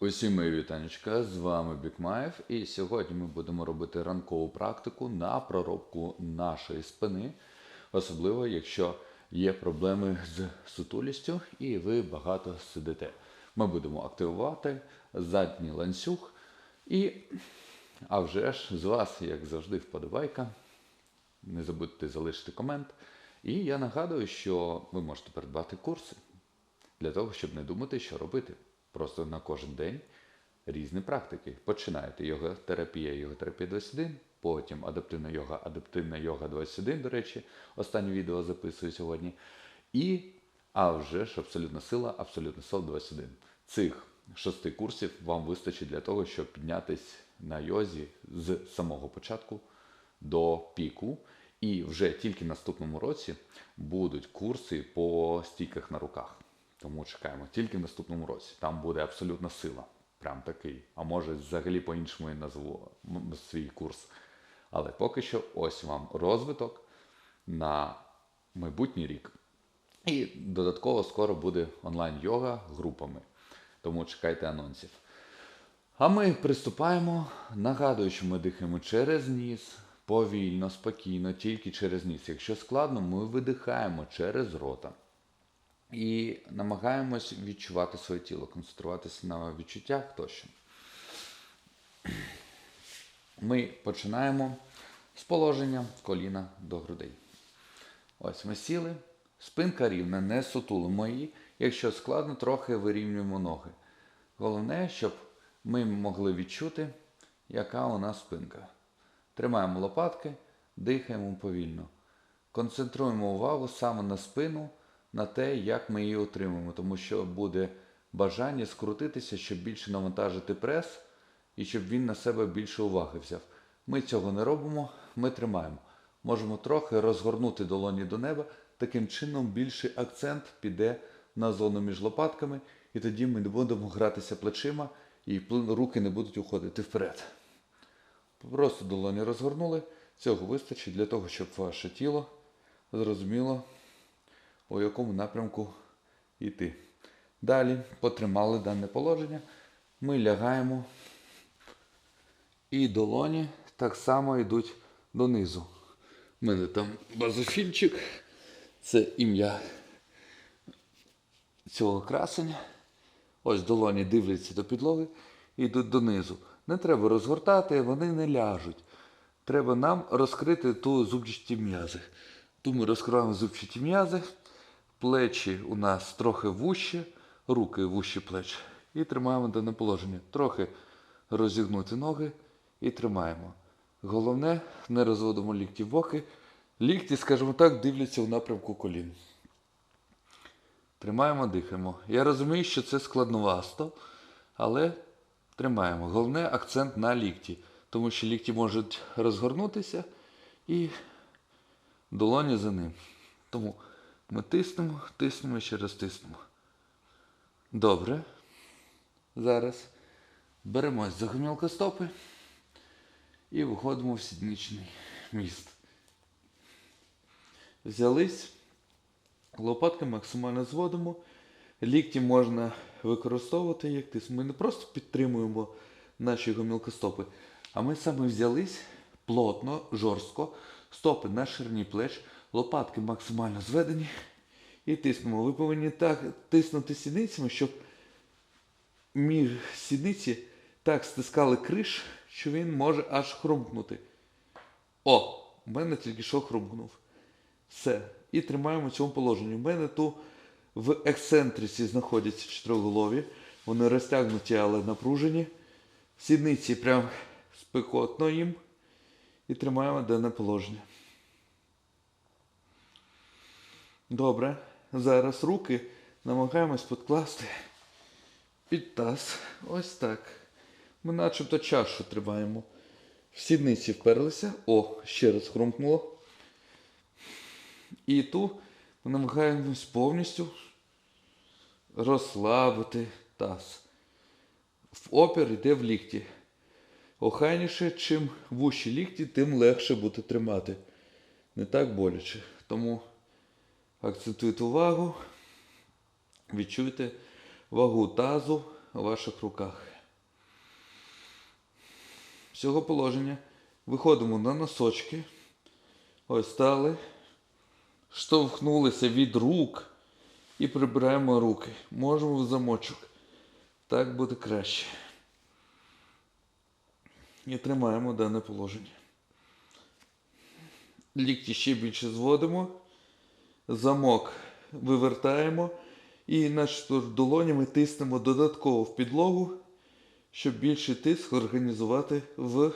Усім мої вітанечка, з вами Бікмаєв, і сьогодні ми будемо робити ранкову практику на проробку нашої спини, особливо якщо є проблеми з сутулістю і ви багато сидите. Ми будемо активувати задній ланцюг і, а вже ж, з вас, як завжди, вподобайка. Не забудьте залишити комент. І я нагадую, що ви можете придбати курси для того, щоб не думати, що робити. Просто на кожен день різні практики. Починаєте йога-терапія, йога-терапія 21, потім адаптивна йога, адаптивна йога 21, до речі, останнє відео записую сьогодні. І, а вже ж абсолютна сила, абсолютна сила 21. Цих шести курсів вам вистачить для того, щоб піднятись на йозі з самого початку до піку. І вже тільки наступному році будуть курси по стійках на руках. Тому чекаємо тільки в наступному році. Там буде абсолютна сила. Прям такий. А може взагалі по-іншому і назву свій курс. Але поки що ось вам розвиток на майбутній рік. І додатково скоро буде онлайн-йога групами. Тому чекайте анонсів. А ми приступаємо. Нагадую, що ми дихаємо через ніс, повільно, спокійно, тільки через ніс. Якщо складно, ми видихаємо через рота. І намагаємось відчувати своє тіло, концентруватися на відчуттях тощо. Ми починаємо з положення коліна до грудей. Ось ми сіли, спинка рівна, не сутулимо її. Якщо складно, трохи вирівнюємо ноги. Головне, щоб ми могли відчути, яка у нас спинка. Тримаємо лопатки, дихаємо повільно. Концентруємо увагу саме на спину, на те, як ми її отримуємо, тому що буде бажання скрутитися, щоб більше навантажити прес і щоб він на себе більше уваги взяв. Ми цього не робимо, ми тримаємо. Можемо трохи розгорнути долоні до неба, таким чином більший акцент піде на зону між лопатками, і тоді ми не будемо гратися плечима і руки не будуть уходити вперед. Просто долоні розгорнули. Цього вистачить для того, щоб ваше тіло зрозуміло, у якому напрямку йти. Далі потримали дане положення. Ми лягаємо. І долоні так само йдуть донизу. У мене там базофільчик. Це ім'я цього красення. Ось долоні дивляться до підлоги і йдуть донизу. Не треба розгортати, вони не ляжуть. Треба нам розкрити ту зубчаті м'язи. Ту ми розкриваємо зубчаті м'язи, плечі у нас трохи вужчі, руки вужчі плечі. І тримаємо дане положення. Трохи розігнути ноги і тримаємо. Головне, не розводимо лікті в боки. Лікті, скажімо так, дивляться в напрямку колін. Тримаємо, дихаємо. Я розумію, що це складновасто, але тримаємо. Головне акцент на лікті, тому що лікті можуть розгорнутися і долоні за ним. Тому ми тиснемо, тиснемо і ще раз тиснемо. Добре. Зараз беремось за гомілка стопи і виходимо в сідничний міст. Взялись. Лопатки максимально зводимо. Лікті можна використовувати як тиск. Ми не просто підтримуємо наші гомілкостопи, а ми саме взялись плотно, жорстко, стопи на ширині плеч, лопатки максимально зведені і тиснемо. Ви повинні так тиснути сідницями, щоб між сідниці так стискали криш, що він може аж хрумкнути. О, у мене тільки що хрумкнув. Все. І тримаємо в цьому положенні. У мене тут в ексцентриці знаходяться чотириголові. Вони розтягнуті, але напружені. Сідниці прям спекотно їм. І тримаємо дане положення. Добре. Зараз руки намагаємось підкласти під таз. Ось так. Ми начебто чашу тримаємо. В сідниці вперлися. О, ще раз хрумкнуло. І ту ми намагаємось повністю розслабити таз. В опір йде в лікті. Охайніше, чим вущі лікті, тим легше буде тримати. Не так боляче. Тому акцентуйте увагу, відчуйте вагу тазу ваших руках. З цього положення виходимо на носочки. Ось стали. Штовхнулися від рук і прибираємо руки. Можемо в замочок. Так буде краще. І тримаємо дане положення. Лікті ще більше зводимо. Замок вивертаємо і наче долонями тиснемо додатково в підлогу, щоб більший тиск організувати в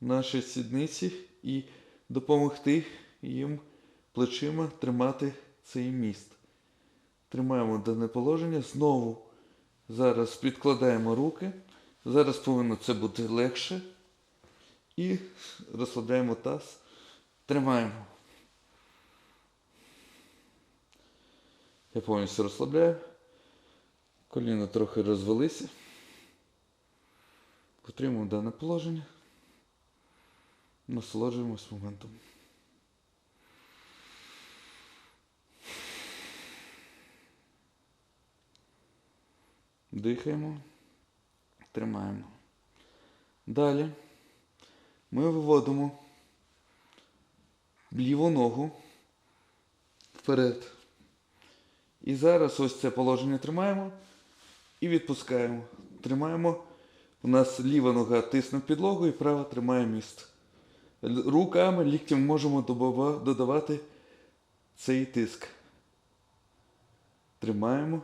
нашій сідниці і допомогти їм плечима тримати цей міст. Тримаємо дане положення. Знову зараз підкладаємо руки. Зараз повинно це бути легше. І розслабляємо таз. Тримаємо. Я повністю розслабляю. Коліна трохи розвелися. Потримуємо дане положення. Насолоджуємось моментом. Дихаємо. Тримаємо. Далі ми виводимо ліву ногу вперед. І зараз ось це положення тримаємо і відпускаємо. Тримаємо. У нас ліва нога тисне в підлогу і права тримає міст. Руками, ліктем можемо додавати цей тиск. Тримаємо.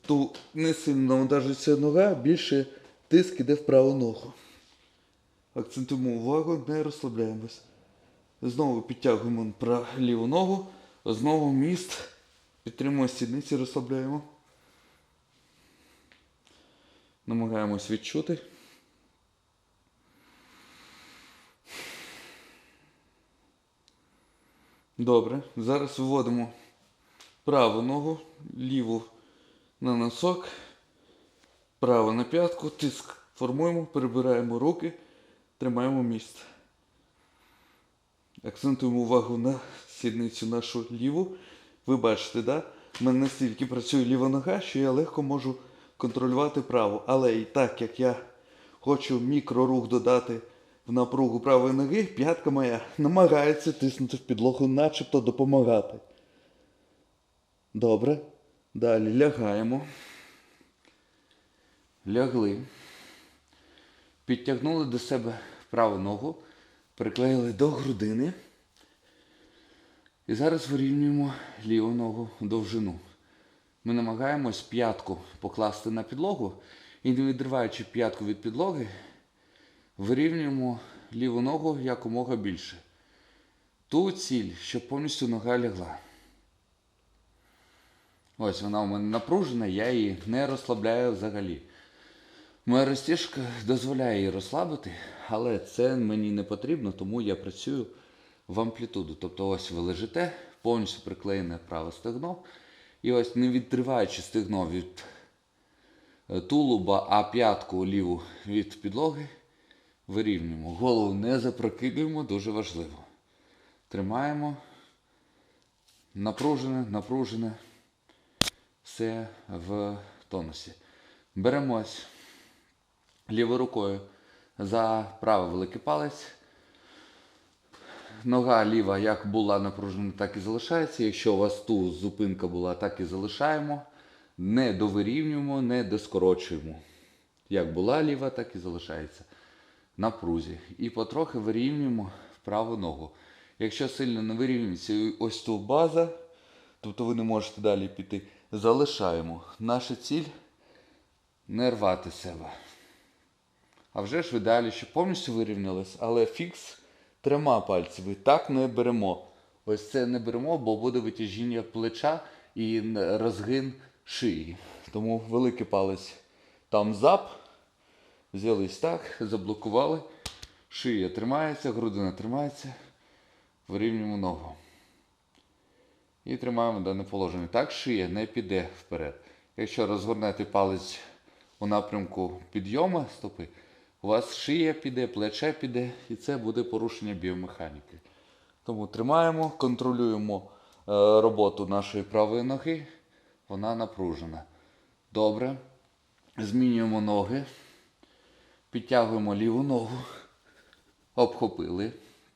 Ту не сильно навантажується нога, більше тиск іде в праву ногу. Акцентуємо увагу, не розслабляємось. Знову підтягуємо ліву ногу, знову міст. Підтримуємо сідниці, розслабляємо. Намагаємось відчути. Добре. Зараз виводимо праву ногу, ліву на носок, праву на п'ятку, тиск формуємо, перебираємо руки, тримаємо місце. Акцентуємо увагу на сідницю нашу ліву. Ви бачите, да? в мене настільки працює ліва нога, що я легко можу контролювати праву. Але і так як я хочу мікрорух додати в напругу правої ноги, п'ятка моя намагається тиснути в підлогу, начебто допомагати. Добре. Далі лягаємо. Лягли. Підтягнули до себе праву ногу, приклеїли до грудини. І зараз вирівнюємо ліву ногу довжину. Ми намагаємось п'ятку покласти на підлогу і не відриваючи п'ятку від підлоги, вирівнюємо ліву ногу якомога більше. Ту ціль, щоб повністю нога лягла. Ось вона у мене напружена, я її не розслабляю взагалі. Моя розтяжка дозволяє її розслабити, але це мені не потрібно, тому я працюю в амплітуду. Тобто ось ви лежите, повністю приклеєне праве стегно. І ось не відриваючи стегно від е, тулуба, а п'ятку ліву від підлоги, вирівнюємо. Голову не запрокидуємо, дуже важливо. Тримаємо. Напружене, напружене. Все в тонусі. Беремось лівою рукою за правий великий палець. Нога ліва як була напружена, так і залишається. Якщо у вас тут зупинка була, так і залишаємо. Не довирівнюємо, не доскорочуємо. Як була ліва, так і залишається. На прузі. І потрохи вирівнюємо праву ногу. Якщо сильно не вирівнюється ось тут база, тобто ви не можете далі піти, залишаємо. Наша ціль не рвати себе. А вже ж в ідеалі, щоб повністю вирівнялось, але фікс трьома пальцями. Так не беремо. Ось це не беремо, бо буде витяжіння плеча і розгин шиї. Тому великий палець там зап. Взялись так, заблокували. Шия тримається, грудина тримається. Вирівнюємо ногу. І тримаємо дане положення. Так шия не піде вперед. Якщо розгорнете палець у напрямку підйому стопи, у вас шия піде, плече піде, і це буде порушення біомеханіки. Тому тримаємо, контролюємо е, роботу нашої правої ноги, Вона напружена. Добре. Змінюємо ноги. Підтягуємо ліву ногу. Обхопили.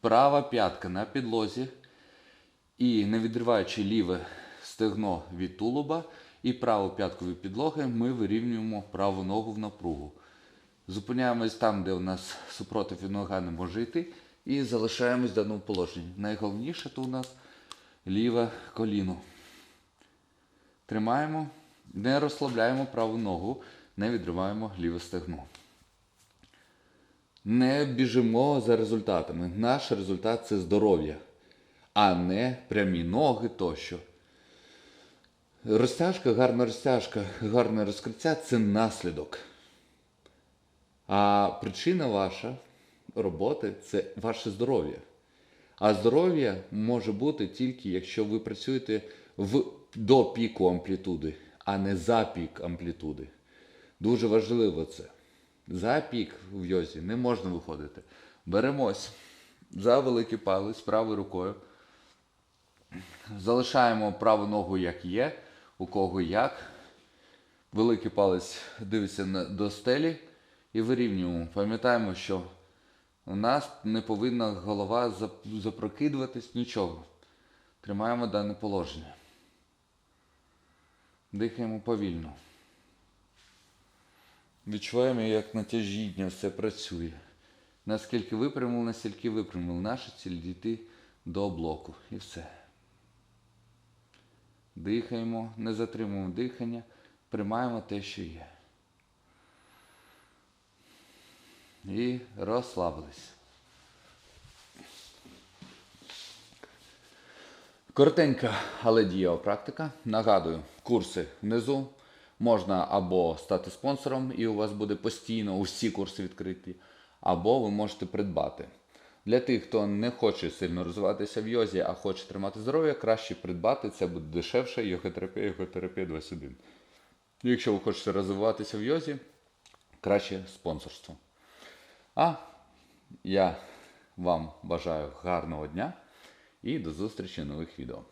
Права п'ятка на підлозі. І не відриваючи ліве стегно від тулуба і праву п'ятку від підлоги, ми вирівнюємо праву ногу в напругу. Зупиняємось там, де у нас супротив від нога не може йти, і залишаємось в даному положенні. Найголовніше то у нас ліве коліно. Тримаємо, не розслабляємо праву ногу, не відриваємо ліве стегно. Не біжимо за результатами. Наш результат це здоров'я, а не прямі ноги тощо. Розтяжка, гарна розтяжка, гарне розкриття це наслідок. А причина ваша роботи це ваше здоров'я. А здоров'я може бути тільки, якщо ви працюєте в, до піку амплітуди, а не за пік амплітуди. Дуже важливо це. За пік в йозі не можна виходити. Беремось за великий палець правою рукою. Залишаємо праву ногу як є, у кого як. Великий палець дивиться до стелі і вирівнюємо. Пам'ятаємо, що у нас не повинна голова запрокидуватись нічого. Тримаємо дане положення. Дихаємо повільно. Відчуваємо, як натяжіння все працює. Наскільки випрямили, настільки випрямили. Наша ціль дійти до блоку. І все. Дихаємо, не затримуємо дихання, приймаємо те, що є. І розслабились. Коротенька, але дієва практика. Нагадую, курси внизу. Можна або стати спонсором, і у вас буде постійно усі курси відкриті, або ви можете придбати. Для тих, хто не хоче сильно розвиватися в йозі, а хоче тримати здоров'я, краще придбати, це буде дешевше, йоготерапія, йоготерапія 21. Якщо ви хочете розвиватися в йозі, краще спонсорство. А я вам бажаю гарного дня і до зустрічі в нових відео.